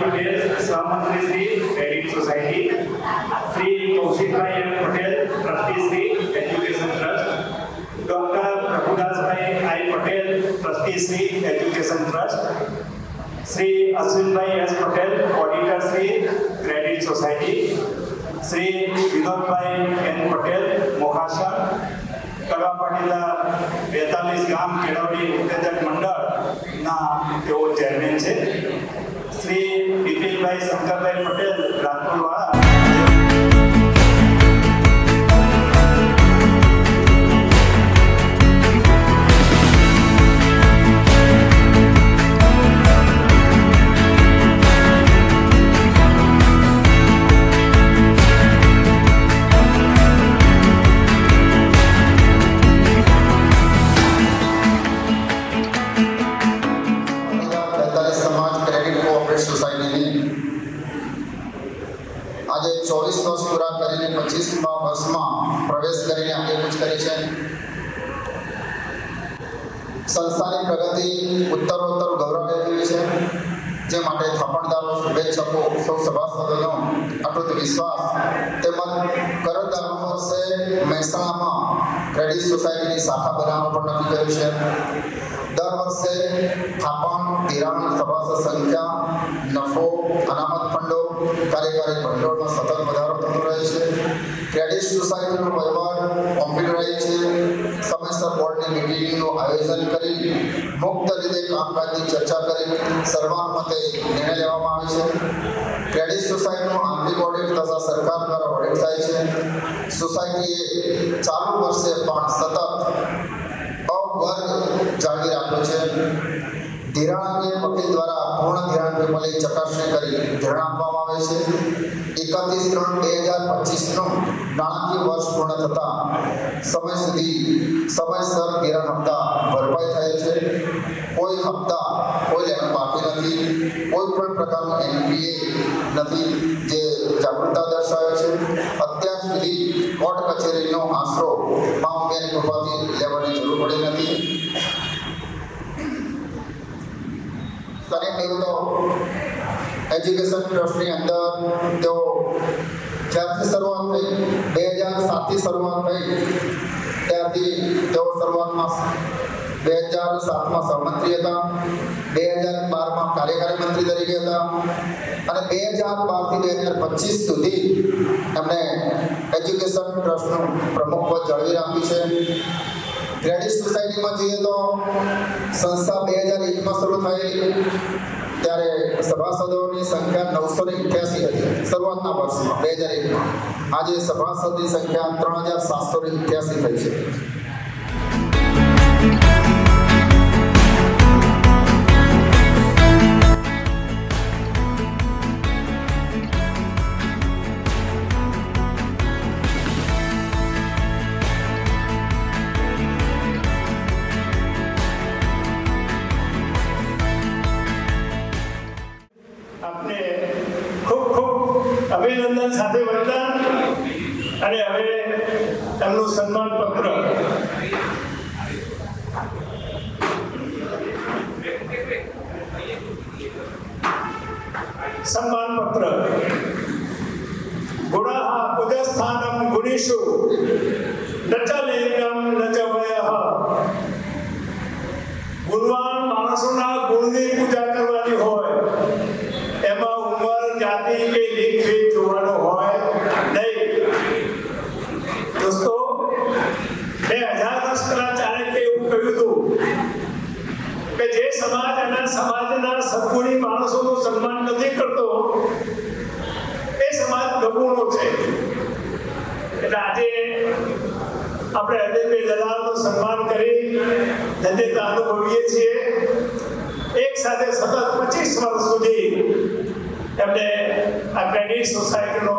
Patel સહમંત્રી Shri wedding society Shri Kaushikbhai M Patel, trustee Shri education trust doctor Prabhudasbhai I Patel, trustee Shri education trust Shri Ashwinbhai S Patel auditor Shri credit society Shri Vinodbhai N Patel મોખાસર કરવા પાટીલા બેતાલીસ ગામ કેળવણી ઉત્તેજક મંડળના તેઓ chairman છે. શ્રી બિપિનભાઈ શંકરભાઈ પટેલ રાજપુરવાળા સંસ્થાની પ્રગતિ ઉત્તરોત્તર ગૌરવ લેવી છે. જે માટે થાપણદારો, શુભેચ્છકો, સૌ સભાસદોનો અટૂટ વિશ્વાસ તેમજ ક્રેડિટ સોસાયટીની શાખા બનાવવાનું પણ નક્કી કર્યું છે. દર વર્ષે થાપણ, ધિરાણ સભાસદ સંખ્યા, નફો, અનામત ફંડો કાર્યકારી ભંડોળમાં સતત વધારો થતો રહે છે. ક્રેડિટ સોસાયટીનો વહીવટ કોમ્પ્યુટરાઇઝ છે. સમયસર બોર્ડની મિટિંગનું આયોજન કરી, મુક્ત રીતે કામકાજની ચર્ચા કરી સર્વાનુમતે નિર્ણય લેવામાં આવે છે. ક્રેડિટ સોસાયટીનું આંતરિક ઓડિટ તથા સરકાર દ્વારા ઓડિટ થાય છે. સોસાયટીએ ચાલુ વર્ષે પણ સતત અવર્ગ જાળવી રાખ્યો છે. ધિરાણ અંગે દ્વારા પૂર્ણ ધિરાણ પેપરની ચકાસણી કરી ધિરાણ આવે છે. એકત્રીસ ત્રણ બે હજાર પચીસનું નાણાકીય વર્ષ પૂર્ણ થતાં સમય સુધી સમયસર ધિરાણ હપ્તા ભરપાઈ થાય છે. કોઈ હપ્તા કોઈ લેણ બાકી નથી. કોઈ પણ પ્રકારનું એનપીએ નથી, જે જાગૃતતા દર્શાવે છે. અત્યાર સુધી કોર્ટ કચેરીનો આશરો અંગેની કૃપાથી લેવાની જરૂર પડી નથી. શરીર એવું તો એજ્યુકેશન ટ્રસ્ટની અંદર તેઓ જ્યારથી શરૂઆત થઈ, બે હજાર સાતથી શરૂઆત થઈ, ત્યારથી તેઓ શરૂઆતમાં બે હજાર સાતમાં સહમંત્રી હતા બે હજાર બારમાં કાર્યકારી મંત્રી તરીકે હતા અને બે હજાર બારથી બે હજાર પચીસ સુધી એમણે એજ્યુકેશન ટ્રસ્ટનું પ્રમુખ પદ જાળવી રાખ્યું છે. ક્રેડિટ સોસાયટીમાં જઈએ તો સંસ્થા બે હજાર એકમાં શરૂ થયેલી ત્યારે સભાસદોની સંખ્યા નવસો ને ઇઠ્યાસી હતી શરૂઆતના વર્ષમાં બે હજાર એકમાં. આજે સભાસદની સંખ્યા ત્રણ હજાર સાતસો ને ઇઠ્યાસી થઈ છે. અભિનંદન સાથે વંદન અને હવે એમનું સન્માન પત્ર. સન્માન પત્ર. ગુણાહ પુજસ્થાનમ ગુણીષુ નચલિંગમ નચવયઃ ગુણવાન માણસોના ગુણની પૂજા કરવાની હોય એમાં ઉંમર જાતિ કે લિંગ ભેદ જોવાનો હોય નહીં દોસ્તો બે હજાર વર્ષ પહેલા ચાણક્ય એવું કહ્યું હતું કે જે સમાજ અને સમાજના સદગુણી માણસોનું સન્માન નથી કરતો, એ સમાજ ગબૂણો છે. એટલે આજે આપણે હૃદયભાઈ દલાલનું સન્માન કરી ધન્યતા અનુભવીએ છીએ. એક સાથે સતત પચીસ વર્ષ સુધી એમને આ ક્રેડિટ સોસાયટીનો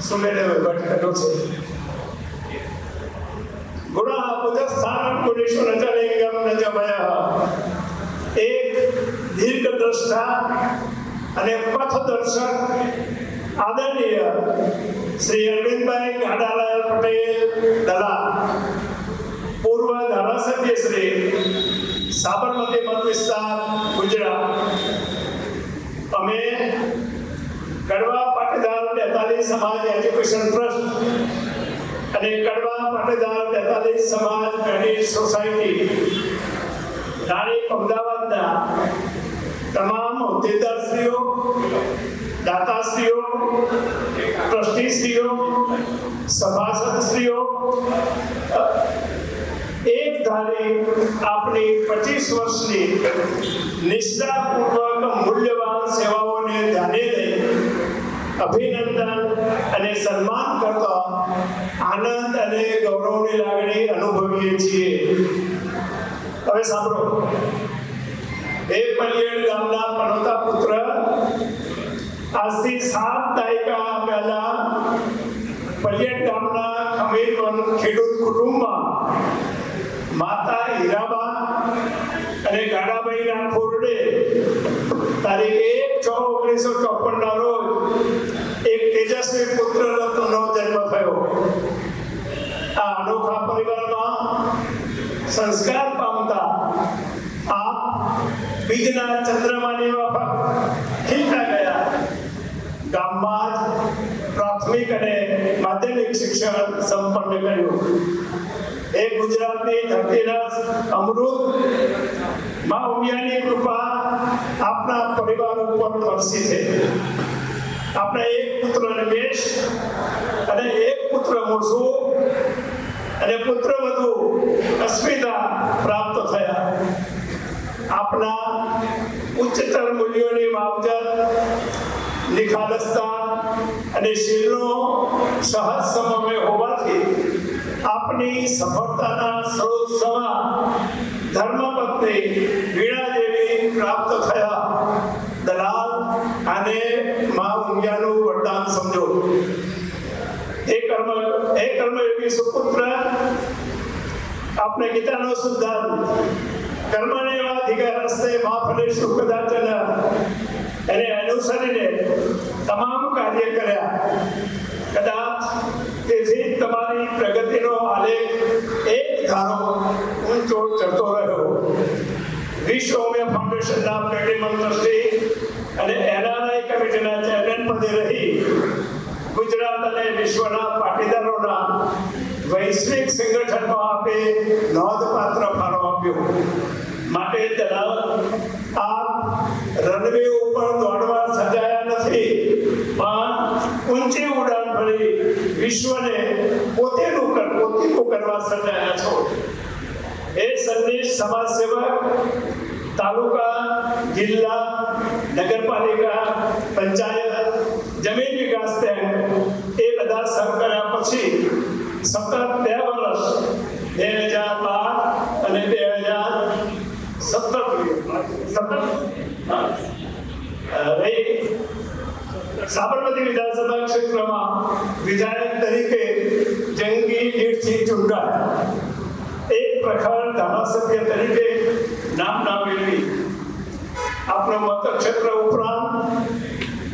સુમેળે વહીવટ કર્યો છે. ગુણા પુજસ્થાનમ સ્થાન નચલિંગમ દ્રષ્ટા અને પથદર્શક આદરણીય શ્રી અરવિંદભાઈ ગાડાલાલ પટેલ દલા પૂર્વ ધારાસભ્ય શ્રી સાબરમતી મત વિસ્તાર, ગુજરાત. અમે કડવા પાટીદાર બેતાલીસ સમાજ એજ્યુકેશન ટ્રસ્ટ અને કડવા પાટીદાર બેતાલીસ સમાજ ક્રેડિટ સોસાયટી રાણી અમદાવાદના તમામ હોદ્દેદારશ્રીઓ દાતાશ્રીઓ, ટ્રસ્ટીશ્રીઓ, સભાસદશ્રીઓ, એક ધારી આપણી પચીસ વર્ષની નિષ્ઠાપૂર્વક મૂલ્યવાન સેવાઓને ધ્યાને લઈ અભિનંદન અને સન્માન કરતા આનંદ અને ગૌરવની લાગણી અનુભવીએ છીએ. હવે સાંભળો. એ પલિયડ ગામના પનોતા પુત્ર આજથી સાત દાયકા પહેલા પલિયડ ગામના ખમીરવંત ખેડૂત કુટુંબમાં માતા હીરાબા અને ગાડાભાઈના ખોરડે તારીખ એક છ ઓગણીસો ચોપનના રોજ એક તેજસ્વી પુત્ર રત્નનો જન્મ થયો. આ અનોખા પરિવારમાં સંસ્કાર પામતા બીજના ચંદ્રમાં ખીલતા ગયા. ગામમાં પ્રાથમિક અને માધ્યમિક શિક્ષણ સંપન્ન કર્યું. એ ગુજરાતની ધરતીના અમૃત મા ઉમિયાની કૃપા આપના પરિવાર ઉપર વરસી છે. આપણા એક પુત્ર રમેશ અને એક પુત્ર મોસુ અને પુત્ર વધુ અસ્મિતા આપના ઉચ્ચતર મૂલ્યોની માવજત નિખાલસતા અને શીલનો સહજ સમન્વય હોવાથી આપની સફળતાના સ્રોત સમા ધર્મપત્ની વીણા દેવી પ્રાપ્ત થયા. દલાલ અને મા ઉમિયાનું વરદાન સમજો. એ કર્મ એ કર્મયોગી સુપુત્ર આપણે ગીતાનો સિદ્ધાંત કર્મને અધિકારસ્તે મા ફલેશુ કદાચન એને અનુસરીને તમામ કાર્ય કર્યા. કદાચ તેથી તમારી પ્રગતિનો આલેખ એક ધારો ઊંચો ચડતો રહ્યો. વિશ્વ હોમિયો ફાઉન્ડેશનના પ્લેટિનમ ટ્રસ્ટી અને એનઆરઆઈ કમિટીના ચેરમેન પદે રહી ગુજરાત અને વિશ્વના પાટીદારોના વૈશ્વિક સંગઠનમાં આપે નોંધપાત્ર ફાળો આપ્યો. માટે દલાલ આપ રનવે ઉપર દોડવા સજાયા નથી પણ ઊંચી ઉડાન ભરી વિશ્વને પોતેનું કર પોતીનું કરવા સજાયા છો એ સંદેશ સમાજ સેવક તાલુકા જિલ્લા નગરપાલિકા પંચાયત જમીન વિકાસ બેંક એ બધા સર્વ કર્યા પછી સતત બે વર્ષ બે હજાર બાર અને બે હજાર હા. સાબરમતી વિધાનસભા ક્ષેત્રમાં વિધાયક તરીકે જંગી લીડથી ચૂંટાયા એક પ્રખર ધારાસભ્ય તરીકે નામના મેળવી આપણો મતક્ષેત્ર ઉપરાંત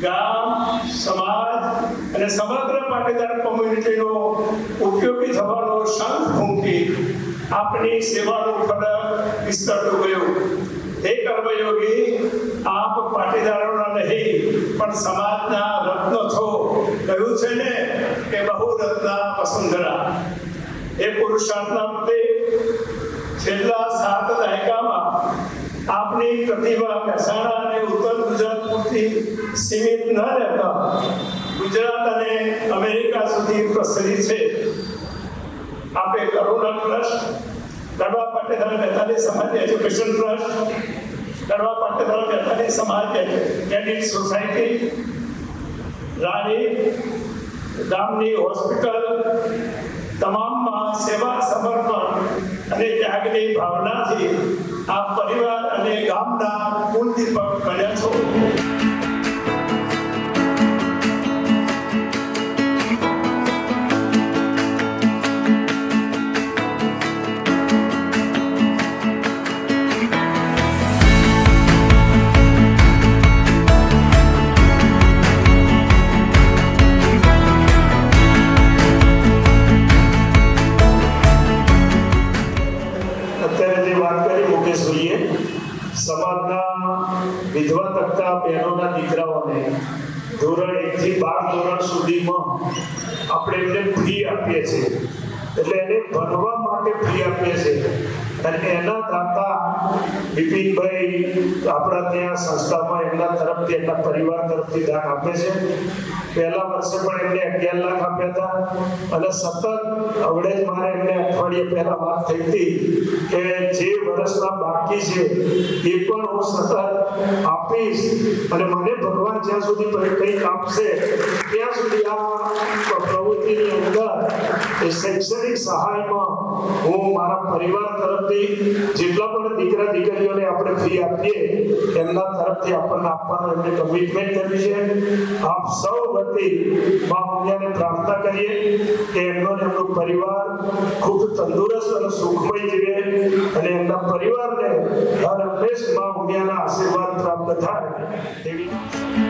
ગામ, સમાજ અને સમગ્ર પાટીદાર કોમ્યુનિટીનો ઉપયોગી થવાનો શંખ ફૂંકી આપની સેવાનું ફલક વિસ્તરતું ગયું હે કર્મયોગી આપ પાટીદારોના નહીં, પણ સમાજના રત્નો છો કહ્યું છે ને કે બહુ રત્ના વસુંધરા. એ પુરુષાર્થના મુદ્દે છેલ્લા સાત દાયકામાં આપની પ્રતિભા મહેસાણા અને ઉત્તર ગુજરાત સીમિત ન રહેતા ગુજરાત અને અમેરિકા સુધી પ્રસરી છે. આપે કરુણા ટ્રસ્ટ કડવા પાટીદાર બેતાલી સમાજ એજ્યુકેશન ટ્રસ્ટ કડવા પાટીદાર બેતાલી સમાજ કેડિટ સોસાયટી રાણી, ગામની હોસ્પિટલ, તમામમાં સેવા સમર્પણ અને ત્યાગની ભાવનાથી આ પરિવાર અને ગામના કુલદીપક બન્યા છો. આપણે એમને ફ્રી આપીએ છીએ. એટલે એને ભણવા માટે ફ્રી આપીએ છીએ. અને એના દાતા બિપિનભાઈ આપણા ત્યાં સંસ્થામાં એમના તરફથી, એમના પરિવાર તરફથી દાન આપે છે. પહેલા વર્ષે પણ એમને અગિયાર લાખ આપ્યા હતા અને સતત અવડે જ મારે એમને અઠવાડિયે પહેલા વાત થઈ હતી કે જે વર્ષના બાકી છે, એ પણ હું સતત આપીશ અને મને ભગવાન જ્યાં સુધી કંઈ- કંઈક આપશે, ત્યાં સુધી આ પ્રવૃત્તિની અંદર એ શૈક્ષણિક સહાયમાં હું મારા પરિવાર તરફથી જેટલા પણ દીકરા દીકરીઓને આપણે ફી આપીએ, એમના તરફથી આપણને આપવાનો એમને કમિટમેન્ટ કર્યું છે. આપ સૌ વતી મા પ્રાર્થના કરીએ કે એમનો ને એમનો પરિવાર ખૂબ તંદુરસ્ત અને સુખમય જીવે અને એમના પરિવારને હર હંમેશ મા આશીર્વાદ પ્રાપ્ત થાય એવી